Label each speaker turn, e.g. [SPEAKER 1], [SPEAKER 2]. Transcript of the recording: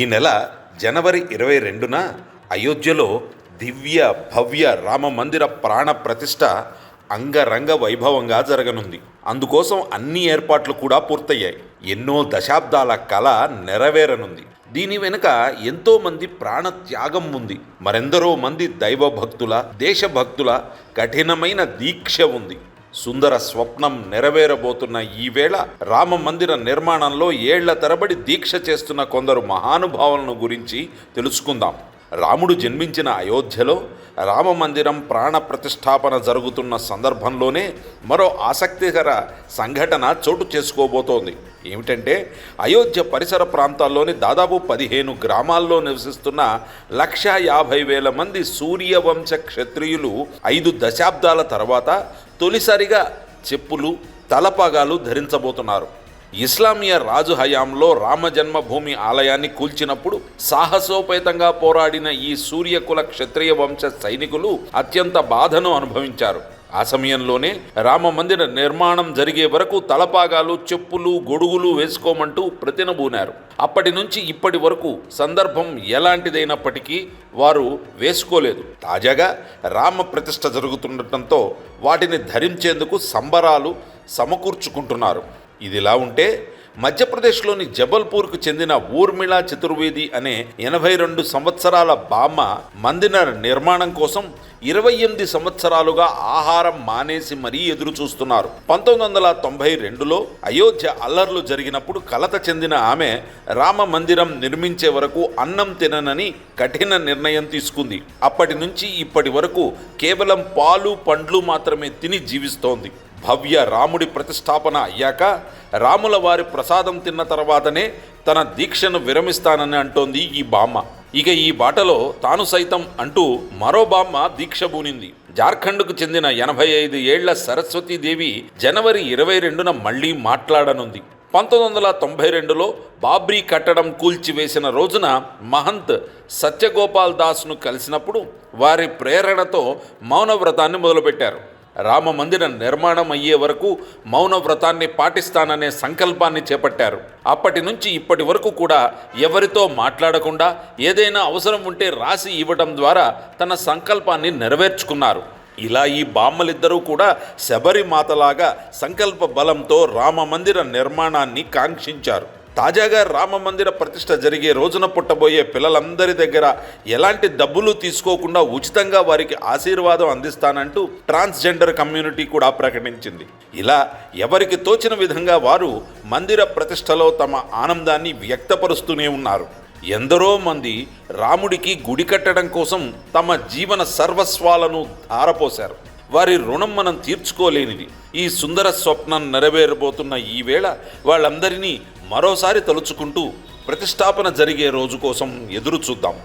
[SPEAKER 1] ఈ నెల జనవరి ఇరవై రెండున అయోధ్యలో దివ్య భవ్య రామ మందిర ప్రాణ ప్రతిష్ట అంగరంగ వైభవంగా జరగనుంది. అందుకోసం అన్ని ఏర్పాట్లు కూడా పూర్తయ్యాయి. ఎన్నో దశాబ్దాల కళ నెరవేరనుంది. దీని వెనుక ఎంతో మంది ప్రాణ త్యాగం ఉంది. మరెందరో మంది దైవ భక్తుల దేశభక్తుల కఠినమైన దీక్ష ఉంది. సుందర స్వప్నం నెరవేరబోతున్న ఈ వేళ రామ మందిర నిర్మాణంలో ఏళ్ళ తరబడి దీక్ష చేస్తున్న కొందరు మహానుభావులను గురించి తెలుసుకుందాం. రాముడు జన్మించిన అయోధ్యలో రామ మందిరం ప్రాణ ప్రతిష్టాపన జరుగుతున్న సందర్భంలోనే మరో ఆసక్తికర సంఘటన చోటు చేసుకోబోతోంది. ఏమిటంటే అయోధ్య పరిసర ప్రాంతాల్లోని దాదాపు పదిహేను గ్రామాల్లో నివసిస్తున్న లక్షా యాభై వేల మంది సూర్యవంశ క్షత్రియులు ఐదు దశాబ్దాల తర్వాత తొలిసారిగా చెప్పులు తలపాగాలు ధరించబోతున్నారు. ఇస్లామియా రాజు హయాంలో రామజన్మభూమి ఆలయాన్ని కూల్చినప్పుడు సాహసోపేతంగా పోరాడిన ఈ సూర్యకుల క్షత్రియ వంశ సైనికులు అత్యంత బాధను అనుభవించారు. ఆ సమయంలోనే రామ మందిర నిర్మాణం జరిగే వరకు తలపాగాలు చెప్పులు గొడుగులు వేసుకోమంటూ ప్రతినబూనారు. అప్పటి నుంచి ఇప్పటి వరకు సందర్భం ఎలాంటిదైనప్పటికీ వారు వేసుకోలేదు. తాజాగా రామ ప్రతిష్ట జరుగుతుండటంతో వాటిని ధరించేందుకు సంబరాలు సమకూర్చుకుంటున్నారు. ఇదిలా ఉంటే మధ్యప్రదేశ్లోని జబల్పూర్కు చెందిన ఊర్మిళ చతుర్వేది అనే ఎనభై రెండు సంవత్సరాల బామ్మ మందిర నిర్మాణం కోసం ఇరవై ఎనిమిది సంవత్సరాలుగా ఆహారం మానేసి మరీ ఎదురు చూస్తున్నారు పంతొమ్మిది వందల తొంభై రెండులో అయోధ్య అల్లర్లు జరిగినప్పుడు కలత చెందిన ఆమె రామ మందిరం నిర్మించే వరకు అన్నం తిననని కఠిన నిర్ణయం తీసుకుంది. అప్పటి నుంచి ఇప్పటి వరకు కేవలం పాలు పండ్లు మాత్రమే తిని జీవిస్తోంది. భవ్య రాముడి ప్రతిష్టాపన అయ్యాక రాముల వారి ప్రసాదం తిన్న తర్వాతనే తన దీక్షను విరమిస్తానని అంటోంది ఈ బామ్మ. ఇక ఈ బాటలో తాను సైతం అంటూ మరో బామ్మ దీక్ష బూనింది. జార్ఖండ్కు చెందిన ఎనభై ఐదు ఏళ్ళ సరస్వతీదేవి జనవరి ఇరవై రెండున మళ్ళీ మాట్లాడనుంది. పంతొమ్మిది వందల తొంభై రెండులో బాబ్రీ కట్టడం కూల్చివేసిన రోజున మహంత్ సత్యగోపాల్ దాస్ను కలిసినప్పుడు వారి ప్రేరణతో మౌనవ్రతాన్ని మొదలుపెట్టారు. రామ మందిర నిర్మాణం అయ్యే వరకు మౌన వ్రతాన్ని పాటిస్తాననే సంకల్పాన్ని చేపట్టారు. అప్పటి నుంచి ఇప్పటి వరకు కూడా ఎవరితో మాట్లాడకుండా ఏదైనా అవసరం ఉంటే రాసి ఇవ్వడం ద్వారా తన సంకల్పాన్ని నెరవేర్చుకున్నారు. ఇలా ఈ బామ్మలిద్దరూ కూడా శబరిమాతలాగా సంకల్ప బలంతో రామ మందిర నిర్మాణాన్ని కాంక్షించారు. తాజాగా రామ మందిర ప్రతిష్ట జరిగే రోజున పుట్టబోయే పిల్లలందరి దగ్గర ఎలాంటి డబ్బులు తీసుకోకుండా ఉచితంగా వారికి ఆశీర్వాదం అందిస్తానంటూ ట్రాన్స్జెండర్ కమ్యూనిటీ కూడా ప్రకటించింది. ఇలా ఎవరికి తోచిన విధంగా వారు మందిర ప్రతిష్టలో తమ ఆనందాన్ని వ్యక్తపరుస్తూనే ఉన్నారు. ఎందరో మంది రాముడికి గుడి కట్టడం కోసం తమ జీవన సర్వస్వాలను ధారపోశారు. వారి రుణం మనం తీర్చుకోలేనిది. ఈ సుందర స్వప్నం నెరవేరబోతున్న ఈ వేళ వాళ్ళందరినీ మరోసారి తలుచుకుంటూ ప్రతిష్టాపన జరిగే రోజు కోసం ఎదురు చూద్దాం.